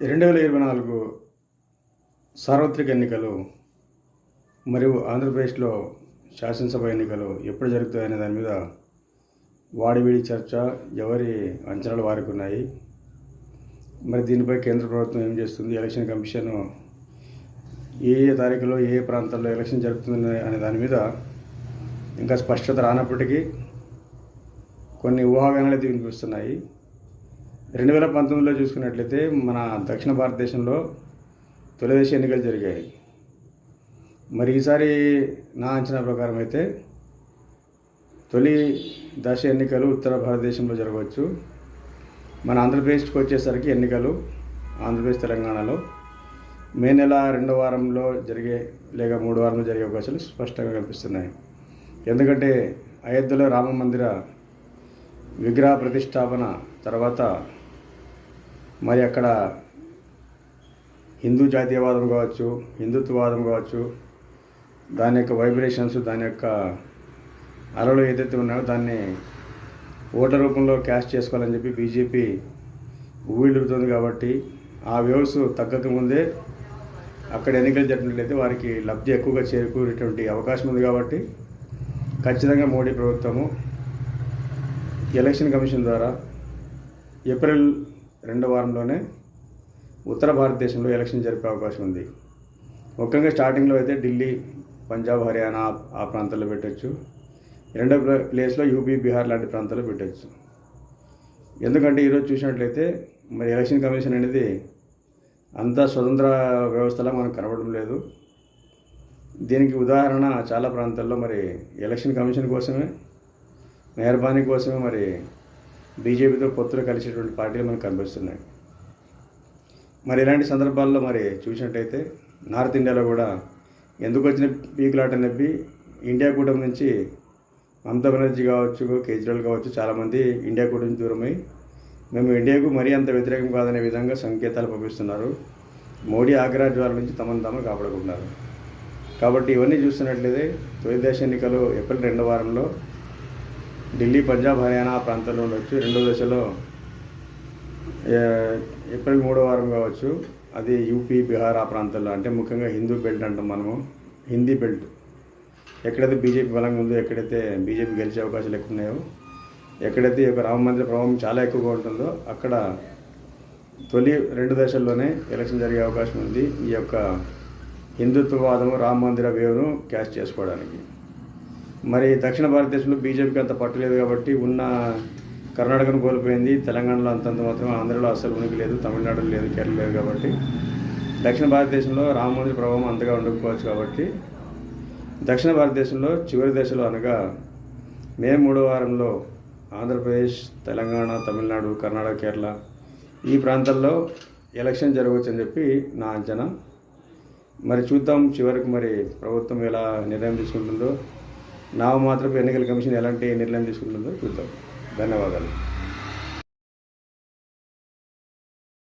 రెండు వేల ఇరవై నాలుగు సార్వత్రిక ఎన్నికలు మరియు ఆంధ్రప్రదేశ్లో శాసనసభ ఎన్నికలు ఎప్పుడు జరుగుతాయనే దాని మీద వాడివిడి చర్చ ఎవరి అంచనాలు వారికి ఉన్నాయి. మరి దీనిపై కేంద్ర ప్రభుత్వం ఏం చేస్తుంది? ఎలక్షన్ కమిషన్ ఏ ఏ తారీఖులో ఏ ప్రాంతాల్లో ఎలక్షన్ జరుగుతుంది అనే దాని మీద ఇంకా స్పష్టత రానప్పటికీ కొన్ని ఊహాగానాలు అయితే వినిపిస్తున్నాయి రెండు వేల పంతొమ్మిదిలో చూసుకున్నట్లయితే మన దక్షిణ భారతదేశంలో తొలిదశ ఎన్నికలు జరిగాయి. మరి ఈసారి నా అంచనా ప్రకారం అయితే తొలి దశ ఎన్నికలు ఉత్తర భారతదేశంలో జరగవచ్చు. మన ఆంధ్రప్రదేశ్కి వచ్చేసరికి ఎన్నికలు ఆంధ్రప్రదేశ్ తెలంగాణలో మే నెల రెండో వారంలో జరిగే లేక మూడు వారంలో జరిగే అవకాశాలు స్పష్టంగా కనిపిస్తున్నాయి. ఎందుకంటే అయోధ్యలో రామ మందిర విగ్రహ ప్రతిష్టాపన తర్వాత మరి అక్కడ హిందూ జాతీయవాదం కావచ్చు హిందుత్వవాదం కావచ్చు దాని యొక్క వైబ్రేషన్స్ దాని యొక్క అలలు ఏదైతే ఉన్నాయో దాన్ని ఓట్ల రూపంలో క్యాష్ చేసుకోవాలని చెప్పి బీజేపీ ఊళ్ళుతుంది కాబట్టి ఆ వ్యవస్థ తగ్గక ముందే అక్కడ ఎన్నికలు జరిపినట్లయితే వారికి లబ్ధి ఎక్కువగా చేరుకునేటువంటి అవకాశం ఉంది కాబట్టి ఖచ్చితంగా మోడీ ప్రభుత్వము ఎలక్షన్ కమిషన్ ద్వారా ఏప్రిల్ రెండో వారంలోనే ఉత్తర భారతదేశంలో ఎలక్షన్ జరిపే అవకాశం ఉంది. ముఖ్యంగా స్టార్టింగ్లో అయితే ఢిల్లీ పంజాబ్ హర్యానా ఆ ప్రాంతాల్లో పెట్టచ్చు. రెండో ప్లే- ప్లేస్లో యూపీ బీహార్ లాంటి ప్రాంతాల్లో పెట్టచ్చు. ఎందుకంటే ఈరోజు చూసినట్లయితే మరి ఎలక్షన్ కమిషన్ అనేది అంత స్వతంత్ర వ్యవస్థలా మనకు కనబడడం లేదు. దీనికి ఉదాహరణ చాలా ప్రాంతాల్లో మరి ఎలక్షన్ కమిషన్ కోసమే మెహర్బానీ కోసమే మరి బీజేపీతో పొత్తులు కలిసేటువంటి పార్టీలు మనకు కనిపిస్తున్నాయి. మరి ఇలాంటి సందర్భాల్లో మరి చూసినట్టయితే నార్త్ ఇండియాలో కూడా ఎందుకు వచ్చిన పీకులాట నొప్పి ఇండియా కూటమి నుంచి మమతా బెనర్జీ కావచ్చు కేజ్రీవాల్ కావచ్చు చాలామంది ఇండియా కూటమి దూరమై మేము ఇండియాకు మరీ అంత వ్యతిరేకం కాదనే విధంగా సంకేతాలు పంపిస్తున్నారు. మోడీ ఆగ్రా జ్వాల నుంచి తమను తాము కాపాడుకుంటున్నారు. కాబట్టి ఇవన్నీ చూస్తున్నట్లయితే తొలి దేశ ఎన్నికలు ఏప్రిల్ రెండో వారంలో ఢిల్లీ పంజాబ్ హర్యానా ప్రాంతాల్లో ఉండొచ్చు రెండో దశలో ఏప్రిల్ మూడో వారం కావచ్చు అది యూపీ బీహార్ ఆ ప్రాంతాల్లో. అంటే ముఖ్యంగా హిందూ బెల్ట్ అంటాం మనము. హిందీ బెల్ట్. ఎక్కడైతే బీజేపీ బలంగా ఉందో ఎక్కడైతే బీజేపీ గెలిచే అవకాశాలు ఎక్కువ ఉన్నాయో ఎక్కడైతే ఈ యొక్క రామ మందిర ప్రభావం చాలా ఎక్కువగా ఉంటుందో అక్కడ తొలి రెండు దశల్లోనే ఎలక్షన్ జరిగే అవకాశం ఉంది. ఈ యొక్క హిందుత్వవాదము రామ మందిర వేవ్ను క్యాష్ చేసుకోవడానికి. మరి దక్షిణ భారతదేశంలో బీజేపీకి అంత పట్టలేదు కాబట్టి ఉన్న కర్ణాటకను కోల్పోయింది. తెలంగాణలో అంతంత మాత్రం ఆంధ్రలో అసలు ఉనికి లేదు. తమిళనాడులో లేదు. కేరళ లేదు కాబట్టి. దక్షిణ భారతదేశంలో రామ మందిర ప్రభావం అంతగా ఉండకపోవచ్చు కాబట్టి. దక్షిణ భారతదేశంలో చివరి దశలో అనగా మే మూడో వారంలో ఆంధ్రప్రదేశ్ తెలంగాణ తమిళనాడు కర్ణాటక కేరళ ఈ ప్రాంతాల్లో ఎలక్షన్ జరగవచ్చు అని చెప్పి నా అంచనా. మరి చూద్దాం చివరికి మరి ప్రభుత్వం ఎలా నిర్ణయం తీసుకుంటుందో. నామమాత్రపు ఎన్నికల కమిషన్ ఎలాంటి నిర్ణయం తీసుకుంటుందో చూద్దాం. ధన్యవాదాలు.